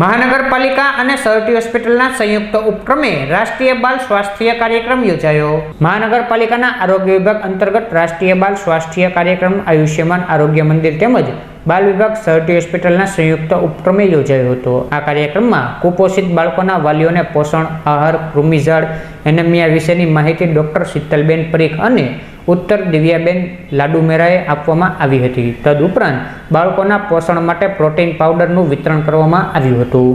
મહાનગરપાલિકા અને સરટી હોસ્પિટલના સંયુક્ત ઉપક્રમે રાષ્ટ્રીય બાલ સ્વાસ્થ્ય કાર્યક્રમ યોજાયો. મહાનગરપાલિકાના આરોગ્ય વિભાગ અંતર્ગત રાષ્ટ્રીય બાલ સ્વાસ્થ્ય કાર્યક્રમ આયુષ્યમાન આરોગ્ય મંદિર તેમજ બાલ વિભાગ સરટી હોસ્પિટલના સંયુક્ત ઉપક્રમે યોજાયો હતો. આ કાર્યક્રમમાં કુપોષિત બાળકોના વાલીઓને પોષણ, આહાર કૃમિઝાડ એનેમિયા વિશેની માહિતી ડોક્ટર શીતલબેન પરીખ અને ઉત્તર દિવ્યાબેન લાડુ મેરાએ આપવામાં આવી હતી. તદુપરાંત બાળકોના પોષણ માટે પ્રોટીન પાવડરનું વિતરણ કરવામાં આવ્યું હતું.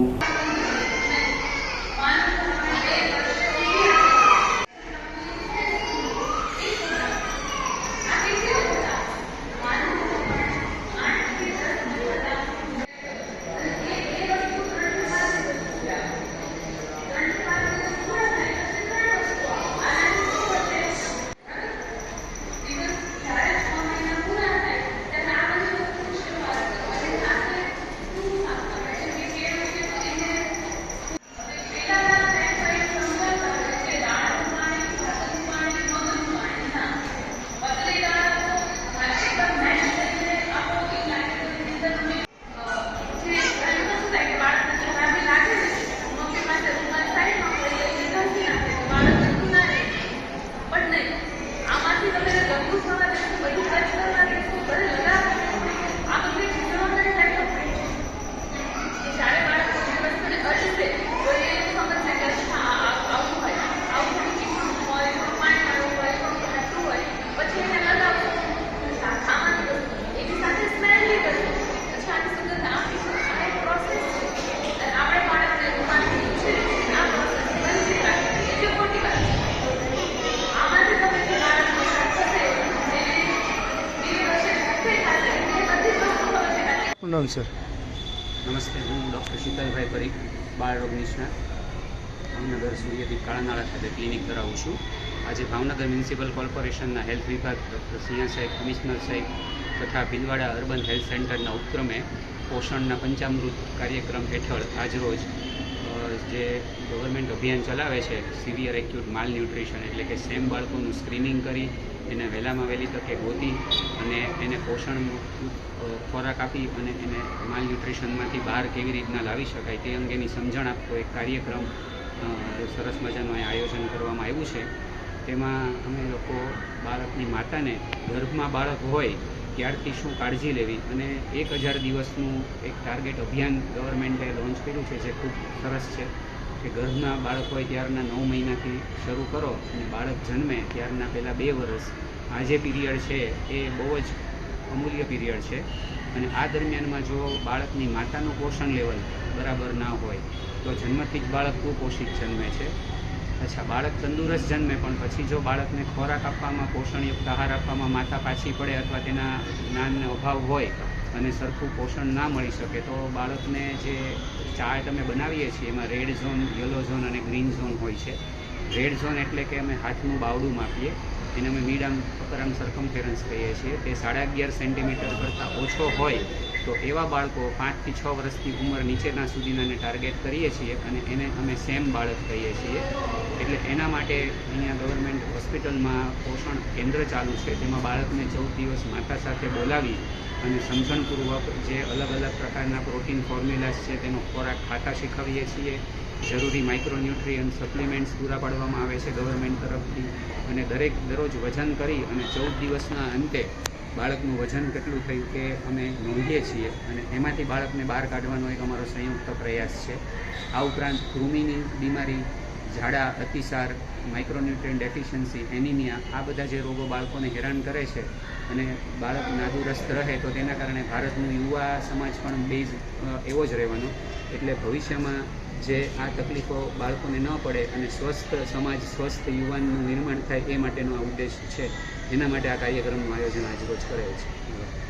નામ સર નમસ્તે, હું ડૉક્ટર શીતલભાઈ પરીખ, બાળ રોગ નિષ્ણાત. ભાવનગર સૂર્યદીપ કાળાનાળા ખાતે ક્લિનિક ધરાવું છું. આજે ભાવનગર મ્યુનિસિપલ કોર્પોરેશનના હેલ્થ વિભાગ ડૉક્ટર સિંહા સાહેબ, કમિશનર સાહેબ તથા ભીલવાડા અર્બન હેલ્થ સેન્ટરના ઉપક્રમે પોષણના પંચામૃત કાર્યક્રમ હેઠળ આજરોજ જે ગવર્મેન્ટ અભિયાન ચલાવે છે, સિવિયર એક્યુટ માલ ન્યુટ્રિશન એટલે કે સેમ બાળકોનું સ્ક્રીનિંગ કરી એને વહેલામાં વહેલી તકે ગોતી અને એને પોષણ ખોરાક આપી અને એને માલ ન્યુટ્રિશનમાંથી બહાર કેવી રીતના લાવી શકાય તે અંગેની સમજણ આપતો એક કાર્યક્રમ સરસ મજાનું અહીં આયોજન કરવામાં આવ્યું છે. તેમાં અમે લોકો બાળકની માતાને ગર્ભમાં બાળક હોય ત્યારથી શું કાળજી લેવી અને એક હજાર દિવસનું એક ટાર્ગેટ અભિયાન ગવર્મેન્ટે લોન્ચ કર્યું છે જે ખૂબ સરસ છે. કે ગર્ભમાં બાળક હોય ત્યારના નવ મહિનાથી શરૂ કરો અને બાળક જન્મે ત્યારના પહેલાં બે વર્ષ આ જે પીરિયડ છે, એ બહુ જ અમૂલ્ય પીરિયડ છે. અને આ દરમિયાનમાં જો બાળકની માતાનું પોષણ લેવલ બરાબર ના હોય, તો જન્મથી જ બાળક કુપોષિત જન્મે છે. અચ્છા, બાળક તંદુરસ્ત જન્મે, પણ પછી જો બાળકને ખોરાક આપવામાં, પોષણયુક્ત આહાર આપવામાં માતા પાછી પડે અથવા તેના જ્ઞાનનો અભાવ હોય અને સરખું પોષણ ના મળી શકે તો બાળકને જે ચાર્ટ અમે બનાવીએ છીએ, એમાં રેડ ઝોન યલો ઝોન અને ગ્રીન ઝોન હોય છે. રેડ ઝોન એટલે કે અમે હાથનું બાવડું માપીએ એને અમે મીડ આમ અપર આમ સરકમફેરન્સ કહીએ છીએ. તે સાડા અગિયાર સેન્ટીમીટર કરતાં ઓછો હોય તો એવા બાળકો પાંચથી છ વર્ષની ઉંમર નીચેના સુધીનાને ટાર્ગેટ કરીએ છીએ અને એને અમે સેમ બાળક કહીએ છીએ. એટલે એના માટે અહીંયા ગવર્મેન્ટ હોસ્પિટલમાં પોષણ કેન્દ્ર ચાલુ છે. તેમાં બાળકને ચૌદ દિવસ માતા સાથે બોલાવી અને સમજણપૂર્વક જે અલગ અલગ પ્રકારના પ્રોટીન ફોર્મ્યુલાસ છે તેનો ખોરાક ખાતા શીખવીએ છીએ. જરૂરી માઇક્રોન્યુટ્રિયન્ટ સપ્લિમેન્ટ્સ પૂરા પાડવામાં આવે છે ગવર્મેન્ટ તરફથી. અને દરેક દરરોજ વજન કરી અને ચૌદ દિવસના અંતે બાળકનું વજન કેટલું થયું તે અમે નોંધીએ છીએ અને એમાંથી બાળકને બહાર કાઢવાનો એક અમારો સંયુક્ત પ્રયાસ છે. આ ઉપરાંત કૃમિની બીમારી, ઝાડા, અતિસાર માઇક્રોન્યુટ્રન ડેફિશિયન્સી એનિમિયા આ બધા જે રોગો બાળકોને હેરાન કરે છે અને બાળક નાદુરસ્ત રહે તો તેના કારણે ભારતનું યુવા સમાજ પણ બેઝ એવો જ રહેવાનો. એટલે ભવિષ્યમાં જે આ તકલીફો બાળકોને ન પડે અને સ્વસ્થ સમાજ, સ્વસ્થ યુવાનનું નિર્માણ થાય એ માટેનો આ ઉદ્દેશ છે. એના માટે આ કાર્યક્રમનું આયોજન આજરોજ કરેલ છે.